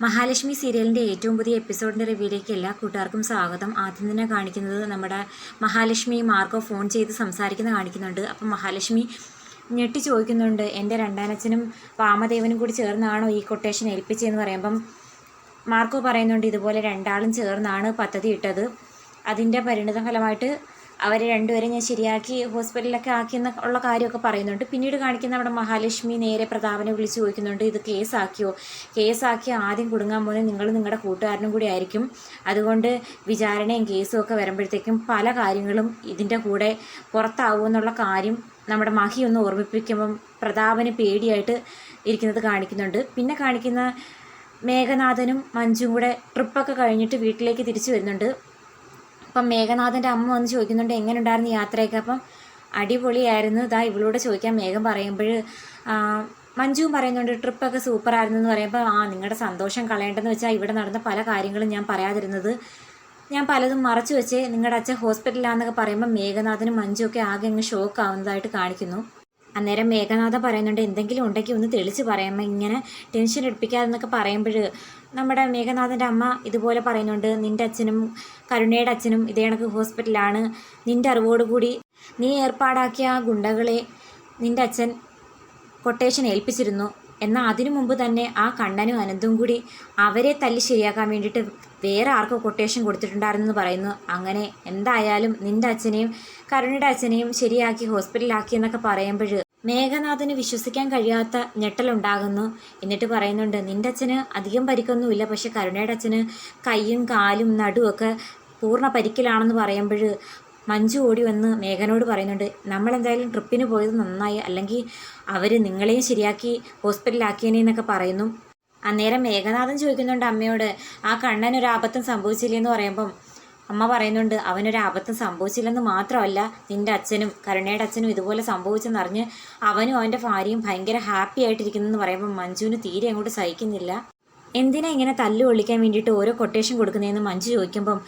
മഹാലക്ഷ്മി സീരിയലിന്റെ ഏറ്റവും പുതിയ എപ്പിസോഡിന്റെ റിവ്യൂയിലേക്ക് എല്ലാ കൂട്ടുകാർക്കും സ്വാഗതം. ആദ്യം തന്നെ കാണിക്കുന്നത് നമ്മുടെ മഹാലക്ഷ്മി മാർക്കോ ഫോൺ ചെയ്ത് സംസാരിക്കുന്ന കാണിക്കുന്നുണ്ട്. അപ്പം മഹാലക്ഷ്മി ഞെട്ടി ചോദിക്കുന്നുണ്ട് എന്റെ രണ്ടാനച്ഛനും വാമദേവനും കൂടി ചേർന്നാണോ ഈ കൊട്ടേഷൻ ഏൽപ്പിച്ചതെന്ന് പറയുമ്പം? മാർക്കോ പറയുന്നുണ്ട് ഇതുപോലെ രണ്ടാളും ചേർന്നാണ് പദ്ധതി ഇട്ടത് അതിന്റെ പരിണിത ഫലമായിട്ട് അവരെ രണ്ടുപേരും ഞാൻ ശരിയാക്കി ഹോസ്പിറ്റലിലൊക്കെ ആക്കി എന്നുള്ള കാര്യമൊക്കെ പറയുന്നുണ്ട്. പിന്നീട് കാണിക്കുന്ന അവിടെ മഹാലക്ഷ്മി നേരെ പ്രതാപനെ വിളിച്ച് ചോദിക്കുന്നുണ്ട് ഇത് കേസാക്കിയോ? കേസാക്കി ആദ്യം കുടുങ്ങാൻ പോകുന്നത് നിങ്ങൾ നിങ്ങളുടെ കൂട്ടുകാരനും കൂടി ആയിരിക്കും. അതുകൊണ്ട് വിചാരണയും കേസും ഒക്കെ വരുമ്പോഴത്തേക്കും പല കാര്യങ്ങളും ഇതിന്റെ കൂടെ പുറത്താവുമെന്നുള്ള കാര്യം നമ്മുടെ മഹി ഒന്ന് ഓർമ്മിപ്പിക്കുമ്പം പ്രതാപന് പേടിയായിട്ട് ഇരിക്കുന്നത് കാണിക്കുന്നുണ്ട്. പിന്നെ കാണിക്കുന്ന മേഘനാഥനും മഞ്ജും കൂടെ ട്രിപ്പൊക്കെ കഴിഞ്ഞിട്ട് വീട്ടിലേക്ക് തിരിച്ചു വരുന്നുണ്ട്. അപ്പം മേഘനാഥന്റെ അമ്മ വന്ന് ചോദിക്കുന്നുണ്ട് എങ്ങനെ ഉണ്ടായിരുന്നു യാത്രയൊക്കെ? അപ്പം അടിപൊളിയായിരുന്നു. ഇതാ ഇവളോട് ചോദിക്കാൻ മേഘം പറയുമ്പോൾ മഞ്ജുവും പറയുന്നുണ്ട് ട്രിപ്പൊക്കെ സൂപ്പറായിരുന്നു എന്ന് പറയുമ്പോൾ ആ നിങ്ങളുടെ സന്തോഷം കളയേണ്ടെന്ന് വെച്ചാൽ ഇവിടെ നടന്ന പല കാര്യങ്ങളും ഞാൻ പറയാതിരുന്നത്. ഞാൻ പലതും മറച്ചു വെച്ച്. നിങ്ങളുടെ അച്ഛൻ ഹോസ്പിറ്റലിലാണെന്നൊക്കെ പറയുമ്പോൾ മേഘനാഥനും മഞ്ജുവൊക്കെ ആകെ അങ്ങ് ഷോക്ക് ആവുന്നതായിട്ട് കാണിക്കുന്നു. അന്നേരം മേഘനാഥ പറയുന്നുണ്ട് എന്തെങ്കിലും ഉണ്ടെങ്കിൽ ഒന്ന് തെളിച്ച് പറയാമോ ഇങ്ങനെ ടെൻഷൻ എടുപ്പിക്കാതെന്നൊക്കെ പറയുമ്പോൾ നമ്മുടെ മേഘനാഥന്റെ അമ്മ ഇതുപോലെ പറയുന്നുണ്ട് നിന്റെ അച്ഛനും കരുണയുടെ അച്ഛനും ഇതേ കണക്ക് ഹോസ്പിറ്റലാണ് നിന്റെ അറിവോടുകൂടി നീ ഏർപ്പാടാക്കിയ ആ ഗുണ്ടകളെ നിന്റെ അച്ഛൻ കൊട്ടേഷൻ ഏൽപ്പിച്ചിരുന്നു. എന്നാൽ അതിനു മുമ്പ് തന്നെ ആ കണ്ണനും അനന്തും കൂടി അവരെ തല്ലി ശരിയാക്കാൻ വേണ്ടിയിട്ട് വേറെ ആർക്കോ കൊട്ടേഷൻ കൊടുത്തിട്ടുണ്ടായിരുന്നെന്ന് പറയുന്നു. അങ്ങനെ എന്തായാലും നിന്റെ അച്ഛനെയും കരുണയുടെ അച്ഛനെയും ശരിയാക്കി ഹോസ്പിറ്റലിലാക്കി എന്നൊക്കെ പറയുമ്പോൾ മേഘനാഥന് വിശ്വസിക്കാൻ കഴിയാത്ത ഞെട്ടലുണ്ടാകുന്നു. എന്നിട്ട് പറയുന്നുണ്ട് നിന്റെ അച്ഛന് അധികം പരിക്കൊന്നുമില്ല. പക്ഷെ കരുണയുടെ അച്ഛന് കൈയും കാലും നടുവൊക്കെ പൂർണ പരിക്കിലാണെന്ന് പറയുമ്പോൾ മഞ്ജു ഓടി വന്ന് മേഘനോട് പറയുന്നുണ്ട് നമ്മളെന്തായാലും ട്രിപ്പിന് പോയത് നന്നായി അല്ലെങ്കിൽ അവർ നിങ്ങളെയും ശരിയാക്കി ഹോസ്പിറ്റലിലാക്കിയനെ എന്നൊക്കെ പറയുന്നു. അന്നേരം മേഘനാഥൻ ചോദിക്കുന്നുണ്ട് അമ്മയോട് ആ കണ്ണൻ ഒരു ആപത്തും സംഭവിച്ചില്ലെന്ന് പറയുമ്പം അമ്മ പറയുന്നുണ്ട് അവനൊരു ആപത്തും സംഭവിച്ചില്ലെന്ന് മാത്രമല്ല നിന്റെ അച്ഛനും കരുണയുടെ അച്ഛനും ഇതുപോലെ സംഭവിച്ചെന്നറിഞ്ഞ് അവനും അവന്റെ ഭാര്യയും ഭയങ്കര ഹാപ്പി ആയിട്ടിരിക്കുന്നെന്ന് പറയുമ്പോൾ മഞ്ജുവിന് തീരെ അങ്ങോട്ട് സഹിക്കുന്നില്ല. എന്തിനാ ഇങ്ങനെ തല്ലു ഒളിക്കാൻ വേണ്ടിയിട്ട് ഓരോ കൊട്ടേഷൻ കൊടുക്കുന്നതെന്ന് മഞ്ജു ചോദിക്കുമ്പം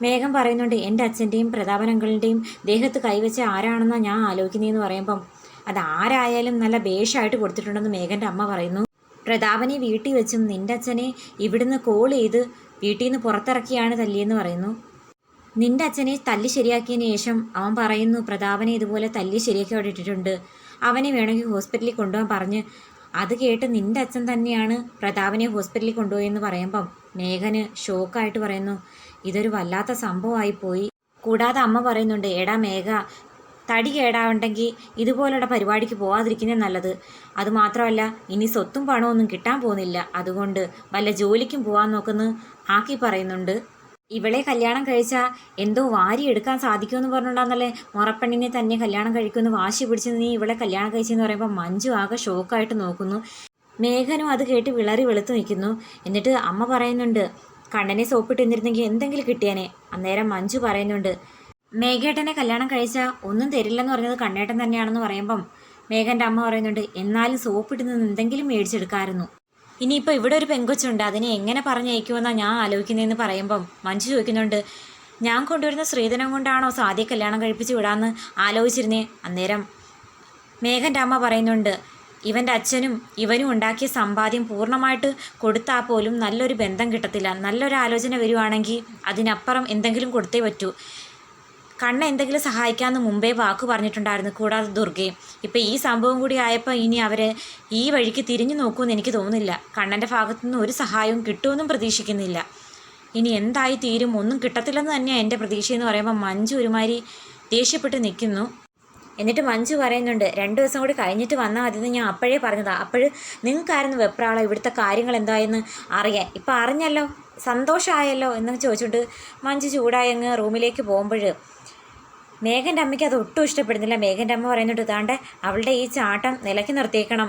മേഘം പറയുന്നുണ്ട് എന്റെ അച്ഛന്റെയും പ്രതാപനങ്ങളുടെയും ദേഹത്ത് കൈവച്ച ആരാണെന്നാണ് ഞാൻ ആലോചിക്കുന്നതെന്ന് പറയുമ്പം അത് ആരായാലും നല്ല ബേഷായിട്ട് കൊടുത്തിട്ടുണ്ടെന്ന് മേഘന്റെ അമ്മ പറയുന്നു. പ്രതാപനെ വീട്ടിൽ വെച്ചും നിന്റെ അച്ഛനെ ഇവിടുന്ന് കോൾ ചെയ്ത് വീട്ടിൽ നിന്ന് പുറത്തിറക്കിയാണ് തല്ലിയെന്ന് പറയുന്നു. നിന്റെ അച്ഛനെ തല്ലി ശരിയാക്കിയതിന് ശേഷം അവൻ പറയുന്നു പ്രതാപനെ ഇതുപോലെ തല്ലി ശരിയാക്കി അവിടെ ഇട്ടിട്ടുണ്ട്. അവനെ വേണമെങ്കിൽ ഹോസ്പിറ്റലിൽ കൊണ്ടുപോകാൻ പറഞ്ഞ് അത് കേട്ട് നിന്റെ അച്ഛൻ തന്നെയാണ് പ്രതാപനെ ഹോസ്പിറ്റലിൽ കൊണ്ടുപോയെന്ന് പറയുമ്പം മേഘന് ഷോക്കായിട്ട് പറയുന്നു ഇതൊരു വല്ലാത്ത സംഭവമായി പോയി. കൂടാതെ അമ്മ പറയുന്നുണ്ട് എടാ മേഘ തടി കേടാവണ്ടെങ്കിൽ ഇതുപോലുള്ള പരിപാടിക്ക് പോവാതിരിക്കുന്നേ നല്ലത്. അതുമാത്രമല്ല ഇനി സ്വത്തും പണമൊന്നും കിട്ടാൻ പോകുന്നില്ല. അതുകൊണ്ട് വല്ല ജോലിക്കും പോകാൻ നോക്കുന്നു ആക്കി പറയുന്നുണ്ട്. ഇവളെ കല്യാണം കഴിച്ചാൽ എന്തോ വാരി എടുക്കാൻ സാധിക്കുമെന്ന് പറഞ്ഞിട്ടുണ്ടാന്നല്ലേ മുറപ്പെണ്ണിനെ തന്നെ കല്യാണം കഴിക്കുമെന്ന് വാശി പിടിച്ച് നീ ഇവളെ കല്യാണം കഴിച്ചെന്ന് പറയുമ്പോൾ മഞ്ജു ആകെ ഷോക്കായിട്ട് നോക്കുന്നു. മേഘനും അത് കേട്ട് വിളറി വെളുത്ത് നിൽക്കുന്നു. എന്നിട്ട് അമ്മ പറയുന്നുണ്ട് കണ്ണനെ സോപ്പിട്ട് നിന്നിരുന്നെങ്കിൽ എന്തെങ്കിലും കിട്ടിയാനെ. അന്നേരം മഞ്ജു പറയുന്നുണ്ട് മേഘേട്ടനെ കല്യാണം കഴിച്ച ഒന്നും തരില്ലെന്ന് പറഞ്ഞത് കണ്ണേട്ടൻ തന്നെയാണെന്ന് പറയുമ്പം മേഘന്റെ അമ്മ പറയുന്നുണ്ട് എന്നാലും സോപ്പിട്ട് നിന്ന് എന്തെങ്കിലും മേടിച്ചെടുക്കാമായിരുന്നു ഇനിയിപ്പോൾ ഇവിടെ ഒരു പെങ്കൊച്ചുണ്ട് അതിനെ എങ്ങനെ പറഞ്ഞയക്കുമെന്നാണ് ഞാൻ ആലോചിക്കുന്നതെന്ന് പറയുമ്പം മഞ്ജു ചോദിക്കുന്നുണ്ട് ഞാൻ കൊണ്ടുവരുന്ന സ്ത്രീധനം കൊണ്ടാണോ സാധ്യ കല്യാണം കഴിപ്പിച്ച് വിടാമെന്ന് ആലോചിച്ചിരുന്നേ? അന്നേരം മേഘന്റെ അമ്മ പറയുന്നുണ്ട് ഇവന്റെ അച്ഛനും ഇവനും ഉണ്ടാക്കിയ സമ്പാദ്യം പൂർണമായിട്ട് കൊടുത്താൽ പോലും നല്ലൊരു ബന്ധം കിട്ടത്തില്ല. നല്ലൊരു ആലോചന വരുവാണെങ്കിൽ അതിനപ്പുറം എന്തെങ്കിലും കൊടുത്തേ പറ്റൂ. കണ്ണ എന്തെങ്കിലും സഹായിക്കാമെന്ന് മുമ്പേ വാക്ക് പറഞ്ഞിട്ടുണ്ടായിരുന്നു. കൂടാതെ ദുർഗയും. ഇപ്പം ഈ സംഭവം കൂടി ആയപ്പോൾ ഇനി അവരെ ഈ വഴിക്ക് തിരിഞ്ഞു നോക്കുമെന്ന് എനിക്ക് തോന്നുന്നില്ല. കണ്ണന്റെ ഭാഗത്തുനിന്ന് ഒരു സഹായവും കിട്ടുമെന്നും പ്രതീക്ഷിക്കുന്നില്ല. ഇനി എന്തായി തീരും? ഒന്നും കിട്ടത്തില്ലെന്ന് തന്നെയാണ് എന്റെ പ്രതീക്ഷയെന്ന് പറയുമ്പോൾ മഞ്ജു ഒരുമാതിരി ദേഷ്യപ്പെട്ട് നിൽക്കുന്നു. എന്നിട്ട് മഞ്ജു പറയുന്നുണ്ട് രണ്ട് ദിവസം കൂടി കഴിഞ്ഞിട്ട് വന്നാൽ മതി എന്ന് ഞാൻ അപ്പോഴേ പറഞ്ഞതാണ് അപ്പോൾ നിങ്ങൾക്കായിരുന്നു വെപ്രാളം ഇവിടുത്തെ കാര്യങ്ങൾ എന്തായെന്ന് അറിയാൻ. ഇപ്പം അറിഞ്ഞല്ലോ സന്തോഷമായല്ലോ എന്ന് ചോദിച്ചുകൊണ്ട് മഞ്ജു ചൂടായി അങ്ങ് റൂമിലേക്ക് പോകുമ്പോൾ മേഘന്റെ അമ്മയ്ക്ക് അത് ഒട്ടും ഇഷ്ടപ്പെടുന്നില്ല. മേഘന്റെ അമ്മ പറയുന്നുണ്ട് താണ്ട് അവളുടെ ഈ ചാട്ടം നിലയ്ക്ക് നിർത്തിയേക്കണം.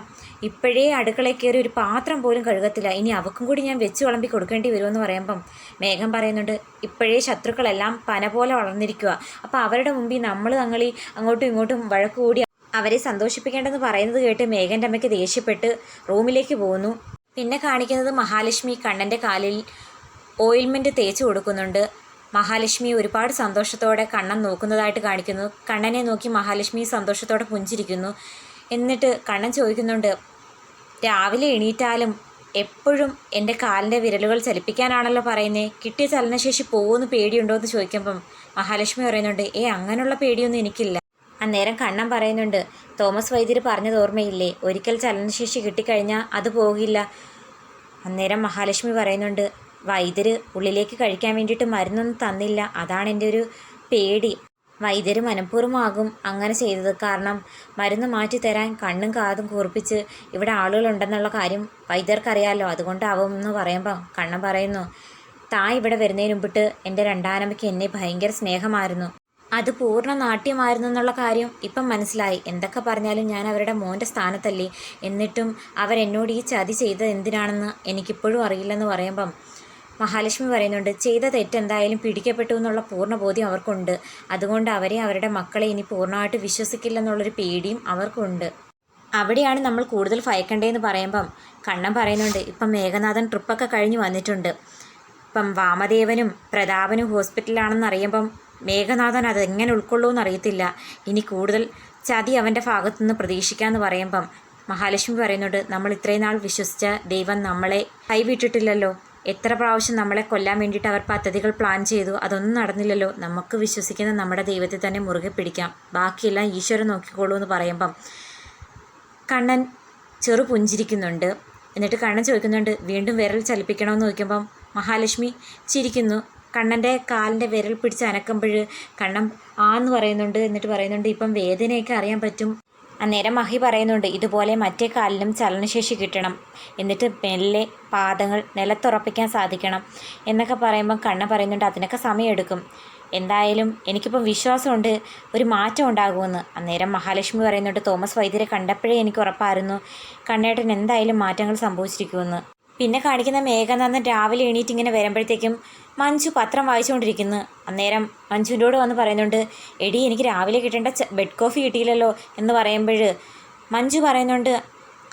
ഇപ്പോഴേ അടുക്കളയിൽ കയറി ഒരു പാത്രം പോലും കഴുകത്തില്ല. ഇനി അവക്കും കൂടി ഞാൻ വെച്ച് വിളമ്പി കൊടുക്കേണ്ടി വരുമെന്ന് പറയുമ്പം മേഘം പറയുന്നുണ്ട് ഇപ്പോഴേ ശത്രുക്കളെല്ലാം പന പോലെ വളർന്നിരിക്കുക അപ്പോൾ അവരുടെ മുമ്പിൽ നമ്മൾ തങ്ങളി അങ്ങോട്ടും ഇങ്ങോട്ടും വഴക്ക് കൂടി അവരെ സന്തോഷിപ്പിക്കേണ്ടെന്ന് പറയുന്നത് കേട്ട് മേഘന്റെ അമ്മയ്ക്ക് ദേഷ്യപ്പെട്ട് റൂമിലേക്ക് പോകുന്നു. പിന്നെ കാണിക്കുന്നത് മഹാലക്ഷ്മി കണ്ണന്റെ കാലിൽ ഓയിൽമെന്റ് തേച്ച് കൊടുക്കുന്നുണ്ട്. മഹാലക്ഷ്മി ഒരുപാട് സന്തോഷത്തോടെ കണ്ണൻ നോക്കുന്നതായിട്ട് കാണിക്കുന്നു. കണ്ണനെ നോക്കി മഹാലക്ഷ്മി സന്തോഷത്തോടെ പുഞ്ചിരിക്കുന്നു. എന്നിട്ട് കണ്ണൻ ചോദിക്കുന്നുണ്ട് രാവിലെ എണീറ്റാലും എപ്പോഴും എന്റെ കാലിന്റെ വിരലുകൾ ചലിപ്പിക്കാനാണല്ലോ പറയുന്നത് കിട്ടിയ ചലനശേഷി പോകുമെന്ന് പേടിയുണ്ടോ എന്ന് ചോദിക്കുമ്പം മഹാലക്ഷ്മി പറയുന്നുണ്ട് ഏ അങ്ങനെയുള്ള പേടിയൊന്നും എനിക്കില്ല. അന്നേരം കണ്ണൻ പറയുന്നുണ്ട് തോമസ് വൈദ്യർ പറഞ്ഞത് ഓർമ്മയില്ലേ? ഒരിക്കൽ ചലനശേഷി കിട്ടിക്കഴിഞ്ഞാൽ അത് പോകില്ല. അന്നേരം മഹാലക്ഷ്മി പറയുന്നുണ്ട് വൈദ്യർ ഉള്ളിലേക്ക് കഴിക്കാൻ വേണ്ടിയിട്ട് മരുന്നൊന്നും തന്നില്ല. അതാണ് എന്റെ ഒരു പേടി. വൈദ്യർ മനഃപൂർവമാകും അങ്ങനെ ചെയ്തത്. കാരണം മരുന്ന് മാറ്റി തരാൻ കണ്ണും കാതും കൂർപ്പിച്ച് ഇവിടെ ആളുകളുണ്ടെന്നുള്ള കാര്യം വൈദ്യർക്കറിയാമല്ലോ അതുകൊണ്ടാവും എന്ന് പറയുമ്പോൾ കണ്ണൻ പറയുന്നു താ ഇവിടെ വരുന്നതിന് മുമ്പിട്ട് എന്റെ രണ്ടാനമ്മയ്ക്ക് എന്നെ ഭയങ്കര സ്നേഹമായിരുന്നു. അത് പൂർണ നാട്യമായിരുന്നു എന്നുള്ള കാര്യം ഇപ്പം മനസ്സിലായി. എന്തൊക്കെ പറഞ്ഞാലും ഞാൻ അവരുടെ മോന്റെ സ്ഥാനത്തല്ലേ. എന്നിട്ടും അവരെന്നോട് ഈ ചതി ചെയ്തത് എന്തിനാണെന്ന് എനിക്കിപ്പോഴും അറിയില്ലെന്ന് പറയുമ്പം മഹാലക്ഷ്മി പറയുന്നുണ്ട് ചെയ്ത തെറ്റെന്തായാലും പിടിക്കപ്പെട്ടു എന്നുള്ള പൂർണ ബോധ്യം അവർക്കുണ്ട്. അതുകൊണ്ട് അവരെ അവരുടെ മക്കളെ ഇനി പൂർണമായിട്ട് വിശ്വസിക്കില്ലെന്നുള്ളൊരു പേടിയും അവർക്കുണ്ട്. അവിടെയാണ് നമ്മൾ കൂടുതൽ ഭയക്കണ്ടേന്ന് പറയുമ്പം കണ്ണൻ പറയുന്നുണ്ട് ഇപ്പം മേഘനാഥൻ ട്രിപ്പൊക്കെ കഴിഞ്ഞ് വന്നിട്ടുണ്ട്. ഇപ്പം വാമദേവനും പ്രതാപനും ഹോസ്പിറ്റലിലാണെന്ന് അറിയുമ്പം മേഘനാഥൻ അതെങ്ങനെ എങ്ങനെ ഉൾക്കൊള്ളൂന്ന് അറിയത്തില്ല. ഇനി കൂടുതൽ ചതി അവന്റെ ഭാഗത്തുനിന്ന് പ്രതീക്ഷിക്കാമെന്ന് പറയുമ്പം മഹാലക്ഷ്മി പറയുന്നുണ്ട് നമ്മൾ ഇത്രയും നാൾ വിശ്വസിച്ച ദൈവം നമ്മളെ കൈവിട്ടിട്ടില്ലല്ലോ. എത്ര പ്രാവശ്യം നമ്മളെ കൊല്ലാൻ വേണ്ടിയിട്ട് അവർ പദ്ധതികൾ പ്ലാൻ ചെയ്തു അതൊന്നും നടന്നില്ലല്ലോ. നമുക്ക് വിശ്വസിക്കുന്ന നമ്മുടെ ദൈവത്തെ തന്നെ മുറുകെ പിടിക്കാം. ബാക്കിയെല്ലാം ഈശ്വരൻ നോക്കിക്കോളൂ എന്ന് പറയുമ്പം കണ്ണൻ ചെറു പുഞ്ചിരിക്കുന്നുണ്ട്. എന്നിട്ട് കണ്ണൻ ചോദിക്കുന്നുണ്ട് വീണ്ടും വിരൽ ചലിപ്പിക്കണമെന്ന് ചോദിക്കുമ്പം മഹാലക്ഷ്മി ചിരിക്കുന്നു. കണ്ണന്റെ കാലിന്റെ വിരൽ പിടിച്ച് അനക്കുമ്പോൾ കണ്ണൻ ആന്ന് പറയുന്നുണ്ട്. എന്നിട്ട് പറയുന്നുണ്ട് ഇപ്പം വേദനയൊക്കെ അറിയാൻ പറ്റും. അന്നേരം മഹി പറയുന്നുണ്ട് ഇതുപോലെ മറ്റേ കാലിലും ചലനശേഷി കിട്ടണം. എന്നിട്ട് മെല്ലെ പാദങ്ങൾ നിലത്തുറപ്പിക്കാൻ സാധിക്കണം. എന്നൊക്കെ പറയുമ്പോൾ കണ്ണ പറയുന്നുണ്ട് അതിനൊക്കെ സമയമെടുക്കും. എന്തായാലും എനിക്കിപ്പം വിശ്വാസമുണ്ട് ഒരു മാറ്റം ഉണ്ടാകുമെന്ന്. അന്നേരം മഹാലക്ഷ്മി പറയുന്നുണ്ട് തോമസ് വൈദ്യരെ കണ്ടപ്പോഴേ എനിക്ക് ഉറപ്പായിരുന്നു. കണ്ണേട്ടൻ എന്തായാലും മാറ്റങ്ങൾ സംഭവിച്ചിരിക്കുമെന്ന്. പിന്നെ കാണിക്കുന്ന മേഘനാഥൻ രാവിലെ എണീറ്റ് ഇങ്ങനെ വരുമ്പോഴത്തേക്കും മഞ്ജു പത്രം വായിച്ചുകൊണ്ടിരിക്കുന്നു. അന്നേരം മഞ്ജുവിന്റെ വന്ന് പറയുന്നുണ്ട് എടി എനിക്ക് രാവിലെ കിട്ടേണ്ട ബെഡ് കോഫി കിട്ടിയില്ലല്ലോ എന്ന് പറയുമ്പോൾ മഞ്ജു പറയുന്നുണ്ട്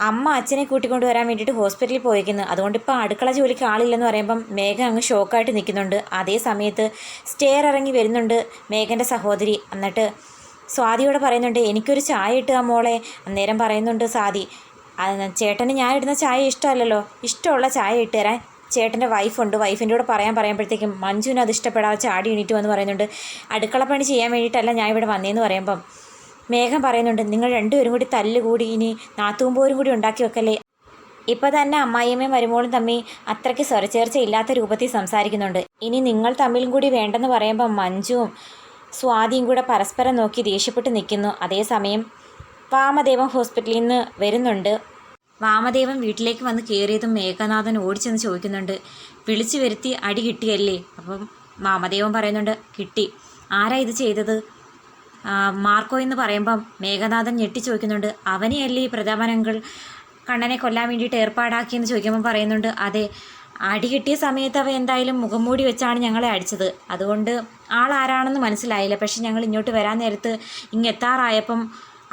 അമ്മ അച്ഛനെ കൂട്ടിക്കൊണ്ട് വരാൻ വേണ്ടിയിട്ട് ഹോസ്പിറ്റലിൽ പോയിരിക്കുന്നു അതുകൊണ്ട് ഇപ്പോൾ അടുക്കള ജോലിക്ക് ആളില്ലെന്ന് പറയുമ്പം മേഘ അങ്ങ് ഷോക്കായിട്ട് നിൽക്കുന്നുണ്ട്. അതേ സമയത്ത് സ്റ്റെയർ ഇറങ്ങി വരുന്നുണ്ട് മേഘന്റെ സഹോദരി. എന്നിട്ട് സ്വാതിയോട് പറയുന്നുണ്ട് എനിക്കൊരു ചായ ഇട്ടുക മോളെ? അന്നേരം പറയുന്നുണ്ട് "ആ, ചേട്ടന് ഞാൻ ഇടുന്ന ചായ ഇഷ്ടമല്ലല്ലോ. ഇഷ്ടമുള്ള ചായ ഇട്ട് തരാൻ ചേട്ടന്റെ വൈഫുണ്ട്. വൈഫിന്റെ കൂടെ പറയാൻ പറയുമ്പോഴത്തേക്കും മഞ്ജുവിന് അത് ഇഷ്ടപ്പെടാതെ ചാടി എണീറ്റ് വന്ന് പറയുന്നുണ്ട് അടുക്കള പണി ചെയ്യാൻ വേണ്ടിയിട്ടല്ല ഞാൻ ഇവിടെ വന്നേന്ന് പറയുമ്പം. മേഘം പറയുന്നുണ്ട് നിങ്ങൾ രണ്ടുപേരും കൂടി തല്ലുകൂടി ഇനി നാത്തൂമ്പോരും കൂടി ഉണ്ടാക്കി വെക്കല്ലേ? ഇപ്പോൾ തന്നെ അമ്മായിയമ്മയും മരുമോളും തമ്മി അത്രയ്ക്ക് സ്വരച്ചേർച്ച ഇല്ലാത്ത രൂപത്തിൽ സംസാരിക്കുന്നുണ്ട്. ഇനി നിങ്ങൾ തമ്മിലും കൂടി വേണ്ടെന്ന് പറയുമ്പോൾ മഞ്ജുവും സ്വാതിയും കൂടെ പരസ്പരം നോക്കി ദേഷ്യപ്പെട്ട് നിൽക്കുന്നു. അതേസമയം വാമദേവൻ ഹോസ്പിറ്റലിൽ നിന്ന് വരുന്നുണ്ട്. വാമദേവൻ വീട്ടിലേക്ക് വന്ന് കയറിയതും മേഘനാഥൻ ഓടിച്ചെന്ന് ചോദിക്കുന്നുണ്ട് വിളിച്ചു വരുത്തി അടി കിട്ടിയല്ലേ? അപ്പം വാമദേവൻ പറയുന്നുണ്ട് കിട്ടി. ആരാ ഇത് ചെയ്തത്? മാർക്കോ എന്ന് പറയുമ്പം മേഘനാഥൻ ഞെട്ടി ചോദിക്കുന്നുണ്ട് അവനെയല്ലേ ഈ പ്രതാപനങ്ങൾ കണ്ണനെ കൊല്ലാൻ വേണ്ടിയിട്ട് ഏർപ്പാടാക്കിയെന്ന് ചോദിക്കുമ്പോൾ പറയുന്നുണ്ട് അതെ. അടി കിട്ടിയ സമയത്ത് അവ എന്തായാലും മുഖം മൂടി വെച്ചാണ് ഞങ്ങളെ അടിച്ചത്. അതുകൊണ്ട് ആൾ ആരാണെന്ന് മനസ്സിലായില്ല. പക്ഷെ ഞങ്ങൾ ഇങ്ങോട്ട് വരാൻ നേരത്ത് ഇങ്ങെത്താറായപ്പം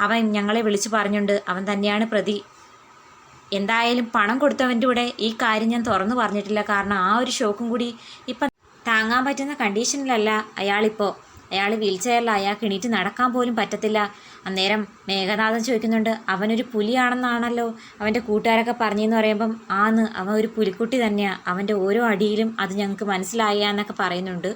അവൻ ഞങ്ങളെ വിളിച്ചു പറഞ്ഞുണ്ട്. അവൻ തന്നെയാണ് പ്രതി. എന്തായാലും പണം കൊടുത്തവന്റെ കൂടെ ഈ കാര്യം ഞാൻ തുറന്നു പറഞ്ഞിട്ടില്ല. കാരണം ആ ഒരു ഷോക്കും കൂടി ഇപ്പം താങ്ങാൻ പറ്റുന്ന കണ്ടീഷനിലല്ല അയാളിപ്പോൾ അയാൾ വീൽ ചെയറിൽ അയാൾക്ക് എണീറ്റ് നടക്കാൻ പോലും പറ്റത്തില്ല. അന്നേരം മേഘനാഥൻ ചോദിക്കുന്നുണ്ട് അവനൊരു പുലിയാണെന്നാണല്ലോ അവന്റെ കൂട്ടുകാരൊക്കെ പറഞ്ഞെന്ന് പറയുമ്പം? ആന്ന് അവൻ ഒരു പുലിക്കുട്ടി തന്നെയാണ് അവന്റെ ഓരോ അടിയിലും അത് ഞങ്ങൾക്ക് മനസ്സിലായ എന്നൊക്കെ പറയുന്നുണ്ട്.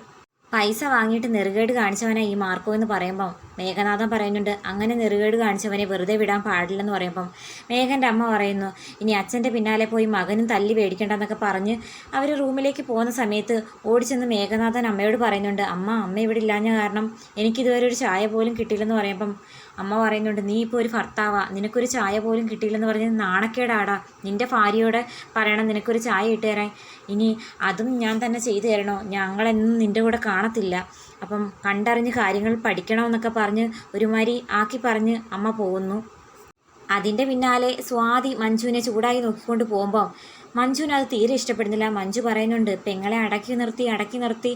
പൈസ വാങ്ങിയിട്ട് നെറുകേട് കാണിച്ചവനെ ഈ മാർക്കോ എന്ന് പറയുമ്പം. മേഘനാഥൻ പറയുന്നുണ്ട് അങ്ങനെ നെറുകേട് കാണിച്ചവനെ വെറുതെ വിടാൻ പാടില്ലെന്ന് പറയുമ്പം. മേഘന്റെ അമ്മ പറയുന്നു ഇനി അച്ഛന്റെ പിന്നാലെ പോയി മകനും തല്ലി മേടിക്കണ്ടെന്നൊക്കെ പറഞ്ഞ് അവർ റൂമിലേക്ക് പോകുന്ന സമയത്ത് ഓടിച്ചെന്ന് മേഘനാഥൻ അമ്മയോട് പറയുന്നുണ്ട് അമ്മ അമ്മ ഇവിടെ ഇല്ലാഞ്ഞ കാരണം എനിക്കിതുവരെ ഒരു ചായ പോലും കിട്ടിയില്ലെന്ന് പറയുമ്പം അമ്മ പറയുന്നുണ്ട് നീ ഇപ്പോൾ ഒരു ഭർത്താവാ. നിനക്കൊരു ചായ പോലും കിട്ടിയില്ലെന്ന് പറഞ്ഞ് നാണക്കേടാടാ. നിന്റെ ഭാര്യയോട് പറയണം നിനക്കൊരു ചായ ഇട്ട് തരാൻ. ഇനി അതും ഞാൻ തന്നെ ചെയ്തു തരണോ? ഞങ്ങളെന്നും നിന്റെ കൂടെ കാണത്തില്ല. അപ്പം കണ്ടറിഞ്ഞ് കാര്യങ്ങൾ പഠിക്കണമെന്നൊക്കെ പറഞ്ഞ് ഒരുമാതിരി ആക്കി പറഞ്ഞ് അമ്മ പോകുന്നു. അതിന്റെ പിന്നാലെ സ്വാതി മഞ്ജുവിനെ ചൂടായി നോക്കിക്കൊണ്ട് പോകുമ്പോൾ മഞ്ജുവിന് അത് തീരെ ഇഷ്ടപ്പെടുന്നില്ല. മഞ്ജു പറയുന്നുണ്ട് പെങ്ങളെ അടക്കി നിർത്തി അടക്കി നിർത്തി.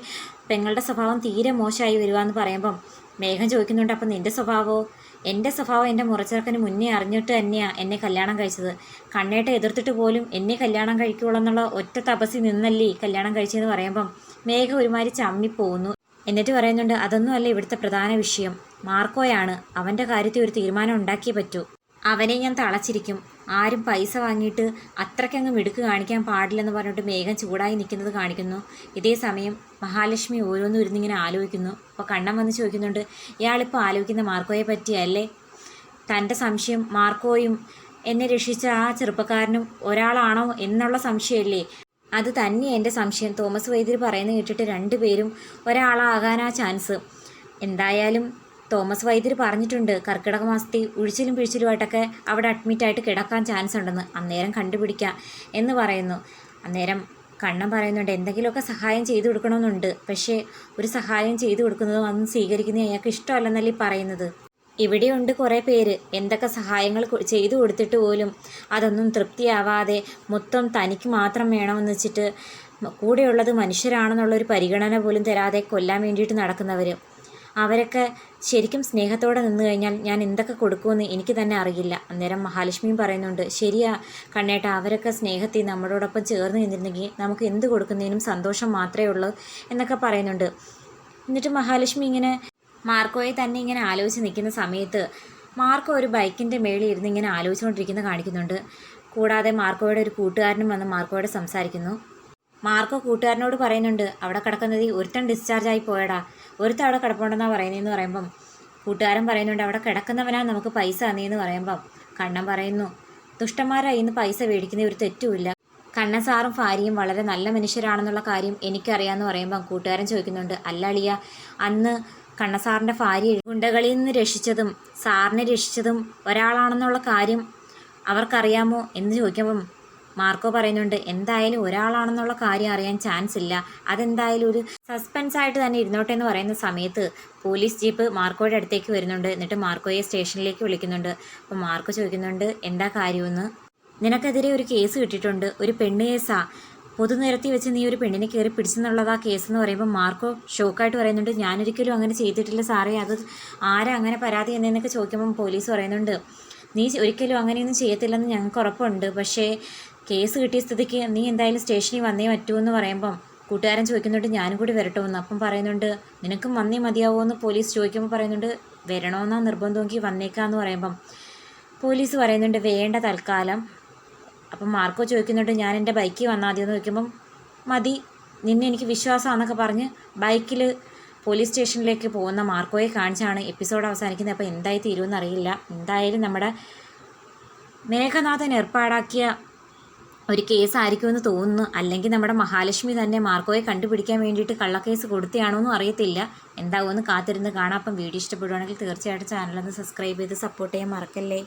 പെങ്ങളുടെ സ്വഭാവം തീരെ മോശമായി വരുവാന്ന് പറയുമ്പം മേഘം ചോദിക്കുന്നുണ്ട് അപ്പം നിന്റെ സ്വഭാവമോ എന്റെ സ്വഭാവം എന്റെ മുറച്ചേർക്കന് മുന്നേ അറിഞ്ഞിട്ട് തന്നെയാണ് എന്നെ കല്യാണം കഴിച്ചത്. കണ്ണേട്ട എതിർത്തിട്ട് പോലും എന്നെ കല്യാണം കഴിക്കുള്ളൂ എന്നുള്ള ഒറ്റ തപസ്സിൽ നിന്നല്ലേ കല്യാണം കഴിച്ചതെന്ന് പറയുമ്പം മേഘ ഒരുമാതിരി ചമ്മിപ്പോകുന്നു. എന്നിട്ട് പറയുന്നുണ്ട് അതൊന്നുമല്ല ഇവിടുത്തെ പ്രധാന വിഷയം. മാർക്കോയാണ് അവന്റെ കാര്യത്തിൽ ഒരു തീരുമാനം ഉണ്ടാക്കിയേ പറ്റൂ. അവനെ ഞാൻ തളച്ചിരിക്കും. ആരും പൈസ വാങ്ങിയിട്ട് അത്രയ്ക്കങ്ങ് മിടുക്ക് കാണിക്കാൻ പാടില്ലെന്ന് പറഞ്ഞിട്ട് മേഘം ചൂടായി നിൽക്കുന്നത് കാണിക്കുന്നു. ഇതേ സമയം മഹാലക്ഷ്മി ഓരോന്നും ഇരുന്നിങ്ങനെ ആലോചിക്കുന്നു. അപ്പോൾ കണ്ണം വന്ന് ചോദിക്കുന്നുണ്ട് ഇയാളിപ്പോൾ ആലോചിക്കുന്ന മാർക്കോയെ പറ്റിയല്ലേ? തന്റെ സംശയം മാർക്കോയും എന്നെ രക്ഷിച്ച ആ ചെറുപ്പക്കാരനും ഒരാളാണോ എന്നുള്ള സംശയമല്ലേ? അത് തന്നെ എന്റെ സംശയം. തോമസ് വൈദ്യർ പറയുന്നത് കേട്ടിട്ട് രണ്ടുപേരും ഒരാളാകാനാ ചാൻസ്. എന്തായാലും തോമസ് വൈദ്യർ പറഞ്ഞിട്ടുണ്ട് കർക്കിടക മാസത്തിൽ ഉഴിച്ചിലും പിഴിച്ചിലുമായിട്ടൊക്കെ അവിടെ അഡ്മിറ്റായിട്ട് കിടക്കാൻ ചാൻസ് ഉണ്ടെന്ന്. അന്നേരം കണ്ടുപിടിക്കാം എന്ന് പറയുന്നു. അന്നേരം കണ്ണൻ പറയുന്നുണ്ട് എന്തെങ്കിലുമൊക്കെ സഹായം ചെയ്തു കൊടുക്കണമെന്നുണ്ട്. പക്ഷേ ഒരു സഹായം ചെയ്തു കൊടുക്കുന്നതും അതൊന്നും സ്വീകരിക്കുന്നത് അയാൾക്ക് ഇഷ്ടമല്ലെന്നല്ലേ പറയുന്നത്. ഇവിടെയുണ്ട് കുറേ പേര്. എന്തൊക്കെ സഹായങ്ങൾ ചെയ്തു കൊടുത്തിട്ട് പോലും അതൊന്നും തൃപ്തിയാവാതെ മൊത്തം തനിക്ക് മാത്രം വേണമെന്ന് വെച്ചിട്ട് കൂടെയുള്ളത് മനുഷ്യരാണെന്നുള്ളൊരു പരിഗണന പോലും തരാതെ കൊല്ലാൻ വേണ്ടിയിട്ട് നടക്കുന്നവർ അവരൊക്കെ ശരിക്കും സ്നേഹത്തോടെ നിന്ന് കഴിഞ്ഞാൽ ഞാൻ എന്തൊക്കെ കൊടുക്കുമെന്ന് എനിക്ക് തന്നെ അറിയില്ല. അന്നേരം മഹാലക്ഷ്മിയും പറയുന്നുണ്ട് ശരിയാ കണ്ണേട്ട അവരൊക്കെ സ്നേഹത്തിൽ നമ്മളോടൊപ്പം ചേർന്ന് നിന്നിരുന്നെങ്കിൽ നമുക്ക് എന്ത് കൊടുക്കുന്നതിനും സന്തോഷം മാത്രമേ ഉള്ളൂ എന്നൊക്കെ പറയുന്നുണ്ട്. എന്നിട്ട് മഹാലക്ഷ്മി ഇങ്ങനെ മാർക്കോയെ തന്നെ ഇങ്ങനെ ആലോചിച്ച് നിൽക്കുന്ന സമയത്ത് മാർക്കോ ഒരു ബൈക്കിന്റെ മേളിൽ ഇരുന്ന് ഇങ്ങനെ ആലോചിച്ചുകൊണ്ടിരിക്കുന്നത് കാണിക്കുന്നുണ്ട്. കൂടാതെ മാർക്കോയുടെ ഒരു കൂട്ടുകാരനും വന്ന് മാർക്കോയോട് സംസാരിക്കുന്നു. മാർക്കോ കൂട്ടുകാരനോട് പറയുന്നുണ്ട് അവിടെ കിടക്കുന്നത് ഒരുത്തൻ ഡിസ്ചാർജ് ആയി പോയടാ. ഒരുത്തൻ അവിടെ കിടപ്പുണ്ടെന്നാണ് പറയുന്നതെന്ന് പറയുമ്പം കൂട്ടുകാരൻ പറയുന്നുണ്ട് അവിടെ കിടക്കുന്നവനാ നമുക്ക് പൈസ തന്നെയെന്ന് പറയുമ്പം. കണ്ണൻ പറയുന്നു ദുഷ്ടന്മാരായി ഇന്ന് പൈസ മേടിക്കുന്ന ഒരു തെറ്റുമില്ല. കണ്ണൻ സാറും ഭാര്യയും വളരെ നല്ല മനുഷ്യരാണെന്നുള്ള കാര്യം എനിക്കറിയാമെന്ന് പറയുമ്പം കൂട്ടുകാരൻ ചോദിക്കുന്നുണ്ട് അല്ല അളിയ അന്ന് കണ്ണസാറിന്റെ ഭാര്യ ഗുണ്ടകളിൽ നിന്ന് രക്ഷിച്ചതും സാറിനെ രക്ഷിച്ചതും ഒരാളാണെന്നുള്ള കാര്യം അവർക്കറിയാമോ? എന്ന് ചോദിക്കുമ്പം മാർക്കോ പറയുന്നുണ്ട് എന്തായാലും ഒരാളാണെന്നുള്ള കാര്യം അറിയാൻ ചാൻസ് ഇല്ല. അതെന്തായാലും ഒരു സസ്പെൻസ് ആയിട്ട് തന്നെ ഇരുന്നോട്ടെ എന്ന് പറയുന്ന സമയത്ത് പോലീസ് ജീപ്പ് മാർക്കോയുടെ അടുത്തേക്ക് വരുന്നുണ്ട്. എന്നിട്ട് മാർക്കോയെ സ്റ്റേഷനിലേക്ക് വിളിക്കുന്നുണ്ട്. അപ്പോൾ മാർക്കോ ചോദിക്കുന്നുണ്ട് എന്താ കാര്യമെന്ന്? നിനക്കെതിരെ ഒരു കേസ് കിട്ടിയിട്ടുണ്ട്. ഒരു പെണ്ണ് കേസാ പൊതുനിരത്തി വെച്ച് നീ ഒരു പെണ്ണിനെ കയറി പിടിച്ചെന്നുള്ളതാ കേസ് എന്ന് പറയുമ്പോൾ മാർക്കോ ഷോക്കായിട്ട് പറയുന്നുണ്ട് ഞാനൊരിക്കലും അങ്ങനെ ചെയ്തിട്ടില്ല സാറേ. അത് ആരാ അങ്ങനെ പരാതി എന്നൊക്കെ ചോദിക്കുമ്പോൾ പോലീസ് പറയുന്നുണ്ട് നീ ഒരിക്കലും അങ്ങനെയൊന്നും ചെയ്യത്തില്ലെന്ന് ഞങ്ങൾക്ക് ഉറപ്പുണ്ട്. പക്ഷേ കേസ് കിട്ടിയ സ്ഥിതിക്ക് നീ എന്തായാലും സ്റ്റേഷനിൽ വന്നേ പറ്റൂ എന്ന് പറയുമ്പം കൂട്ടുകാരൻ ചോദിക്കുന്നുണ്ട് ഞാനും കൂടി വരട്ടോ എന്ന്. അപ്പം പറയുന്നുണ്ട് നിനക്കും വന്നേ മതിയാവോ എന്ന് പോലീസ് ചോദിക്കുമ്പോൾ പറയുന്നുണ്ട് വരണമെന്നാ നിർബന്ധമെങ്കിൽ വന്നേക്കാന്ന് പറയുമ്പം പോലീസ് പറയുന്നുണ്ട് വേണ്ട തൽക്കാലം. അപ്പം മാർക്കോ ചോദിക്കുന്നുണ്ട് ഞാൻ എന്റെ ബൈക്കിൽ വന്നാൽ മതി എന്ന് ചോദിക്കുമ്പം മതി നിന്നെ എനിക്ക് വിശ്വാസമാണെന്നൊക്കെ പറഞ്ഞ് ബൈക്കിൽ പോലീസ് സ്റ്റേഷനിലേക്ക് പോകുന്ന മാർക്കോയെ കാണിച്ചാണ് എപ്പിസോഡ് അവസാനിക്കുന്നത്. അപ്പോൾ എന്തായി തീരുമെന്ന് അറിയില്ല. എന്തായാലും നമ്മുടെ മേഘനാഥൻ ഏർപ്പാടാക്കിയ ഒരു കേസായിരിക്കുമെന്ന് തോന്നുന്നു. അല്ലെങ്കിൽ നമ്മുടെ മഹാലക്ഷ്മി തന്നെ മാർക്കോയെ കണ്ടുപിടിക്കാൻ വേണ്ടിയിട്ട് കള്ളക്കേസ് കൊടുത്തയാണോ എന്നും അറിയത്തില്ല. എന്താവുമെന്ന് കാത്തിരുന്ന് കാണാം. അപ്പം വീഡിയോ ഇഷ്ടപ്പെടുവാണെങ്കിൽ തീർച്ചയായിട്ടും ചാനലൊന്ന് സബ്സ്ക്രൈബ് ചെയ്ത് സപ്പോർട്ട് ചെയ്യാൻ മറക്കല്ലേ?